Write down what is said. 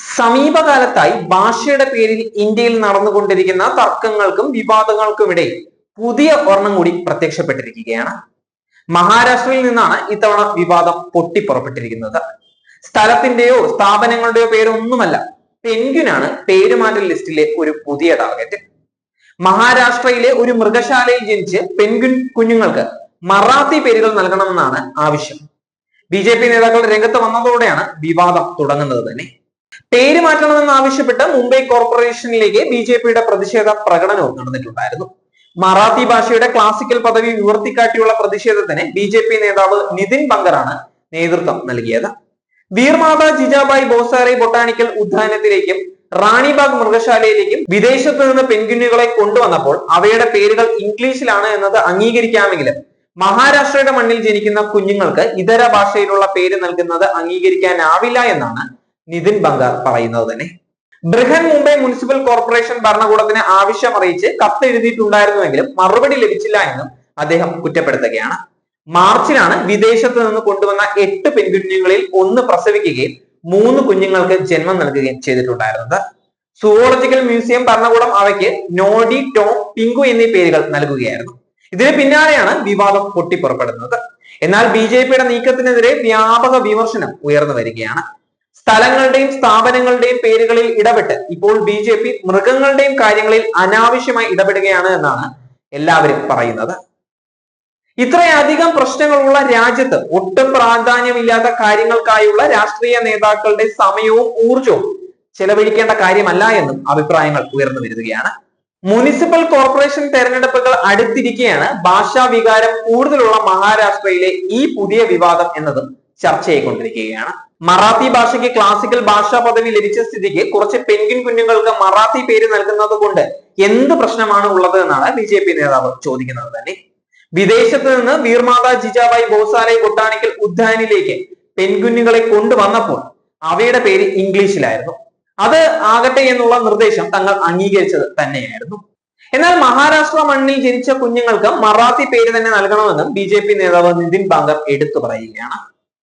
സമീപകാലത്തായി ഭാഷയുടെ പേരിൽ ഇന്ത്യയിൽ നടന്നുകൊണ്ടിരിക്കുന്ന തർക്കങ്ങൾക്കും വിവാദങ്ങൾക്കുമിടയിൽ പുതിയ ഒരെണ്ണം കൂടി പ്രത്യക്ഷപ്പെട്ടിരിക്കുകയാണ്. മഹാരാഷ്ട്രയിൽ നിന്നാണ് ഇത്തവണ വിവാദം പൊട്ടിപ്പുറപ്പെട്ടിരിക്കുന്നത്. സ്ഥലത്തിന്റെയോ സ്ഥാപനങ്ങളുടെയോ പേരൊന്നുമല്ല പെൻഗ്വിനാണ് പേരുമാറ്റ ലിസ്റ്റിലെ ഒരു പുതിയ ടാർഗറ്റ് മഹാരാഷ്ട്രയിലെ ഒരു മൃഗശാലയിൽ ജനിച്ച് പെൻഗ്വിൻ കുഞ്ഞുങ്ങൾക്ക് മറാത്തി പേരുകൾ നൽകണമെന്നാണ് ആവശ്യം. ബി ജെ പി നേതാക്കൾ രംഗത്ത് വന്നതോടെയാണ് വിവാദം തുടങ്ങുന്നത് തന്നെ. പേര് മാറ്റണമെന്ന് ആവശ്യപ്പെട്ട് മുംബൈ കോർപ്പറേഷനിലേക്ക് ബി ജെ പിയുടെ പ്രതിഷേധ പ്രകടനവും നടന്നിട്ടുണ്ടായിരുന്നു. മറാത്തി ഭാഷയുടെ ക്ലാസിക്കൽ പദവി ഉയർത്തിക്കാട്ടിയുള്ള പ്രതിഷേധത്തിന് ബി ജെ പി നേതാവ് നിതിൻ ബങ്കറാണ് നേതൃത്വം നൽകിയത്. വീർമാത ജിജാബായി ബോസാറെ ബൊട്ടാണിക്കൽ ഉദ്യാനത്തിലേക്കും റാണിബാഗ് മൃഗശാലയിലേക്കും വിദേശത്ത് നിന്ന് പെൻഗ്വിനുകളെ കൊണ്ടുവന്നപ്പോൾ അവയുടെ പേരുകൾ ഇംഗ്ലീഷിലാണ് എന്നത് അംഗീകരിക്കാമെങ്കിലും മഹാരാഷ്ട്രയുടെ മണ്ണിൽ ജനിക്കുന്ന കുഞ്ഞുങ്ങൾക്ക് ഇതര ഭാഷയിലുള്ള പേര് നൽകുന്നത് അംഗീകരിക്കാനാവില്ല എന്നാണ് നിതിൻ ബംഗാർ പറയുന്നത് തന്നെ. ബൃഹൻ മുംബൈ മുനിസിപ്പൽ കോർപ്പറേഷൻ ഭരണകൂടത്തിന് ആവശ്യം അറിയിച്ച് കത്ത് എഴുതിയിട്ടുണ്ടായിരുന്നുവെങ്കിലും മറുപടി ലഭിച്ചില്ല എന്നും അദ്ദേഹം കുറ്റപ്പെടുത്തുകയാണ്. മാർച്ചിലാണ് വിദേശത്ത് നിന്ന് കൊണ്ടുവന്ന എട്ട് പെൺകുഞ്ഞുങ്ങളിൽ ഒന്ന് പ്രസവിക്കുകയും മൂന്ന് കുഞ്ഞുങ്ങൾക്ക് ജന്മം നൽകുകയും ചെയ്തിട്ടുണ്ടായിരുന്നത്. സുവോളജിക്കൽ മ്യൂസിയം ഭരണകൂടം അവയ്ക്ക് നോഡി ടോം പിങ്കു എന്നീ പേരുകൾ നൽകുകയായിരുന്നു. ഇതിന് പിന്നാലെയാണ് വിവാദം പൊട്ടിപ്പുറപ്പെടുന്നത്. എന്നാൽ ബി ജെ പിയുടെ നീക്കത്തിനെതിരെ വ്യാപക വിമർശനം ഉയർന്നു വരികയാണ്. സ്ഥലങ്ങളുടെയും സ്ഥാപനങ്ങളുടെയും പേരുകളിൽ ഇടപെട്ട് ഇപ്പോൾ ബി ജെ പി മൃഗങ്ങളുടെയും കാര്യങ്ങളിൽ അനാവശ്യമായി ഇടപെടുകയാണ് എന്നാണ് എല്ലാവരും പറയുന്നത്. ഇത്രയധികം പ്രശ്നങ്ങളുള്ള രാജ്യത്ത് ഒട്ടും പ്രാധാന്യമില്ലാത്ത കാര്യങ്ങൾക്കായുള്ള രാഷ്ട്രീയ നേതാക്കളുടെ സമയവും ഊർജവും ചെലവഴിക്കേണ്ട കാര്യമല്ല എന്നും അഭിപ്രായങ്ങൾ ഉയർന്നു വരികയാണ്. മുനിസിപ്പൽ കോർപ്പറേഷൻ തെരഞ്ഞെടുപ്പുകൾ അടുത്തിരിക്കെയാണ് ഭാഷാ വികാരം കൂടുതലുള്ള മഹാരാഷ്ട്രയിലെ ഈ പുതിയ വിവാദം എന്നതും ചർച്ചയായിക്കൊണ്ടിരിക്കുകയാണ് മറാത്തി ഭാഷയ്ക്ക് ക്ലാസിക്കൽ ഭാഷാ പദവി ലഭിച്ച സ്ഥിതിക്ക് കുറച്ച് പെൻഗിൻ കുഞ്ഞുങ്ങൾക്ക് മറാത്തി പേര് നൽകുന്നത് കൊണ്ട് എന്ത് പ്രശ്നമാണ് ഉള്ളത് എന്നാണ് ബി ജെ പി നേതാവ് ചോദിക്കുന്നത് തന്നെ. വിദേശത്ത് നിന്ന് വീർമാത ജിജാബായി ബോസാലെ ബൊട്ടാണിക്കൽ ഉദ്യാനിലേക്ക് പെൺകുഞ്ഞുങ്ങളെ കൊണ്ടുവന്നപ്പോൾ അവയുടെ പേര് ഇംഗ്ലീഷിലായിരുന്നു. അത് ആകട്ടെ എന്നുള്ള നിർദ്ദേശം തങ്ങൾ അംഗീകരിച്ചത് തന്നെയായിരുന്നു. എന്നാൽ മഹാരാഷ്ട്ര മണ്ണിൽ ജനിച്ച കുഞ്ഞുങ്ങൾക്ക് മറാത്തി പേര് തന്നെ നൽകണമെന്നും ബി നേതാവ് നിതിൻ ബാങ്കർ എടുത്തു പറയുകയാണ്.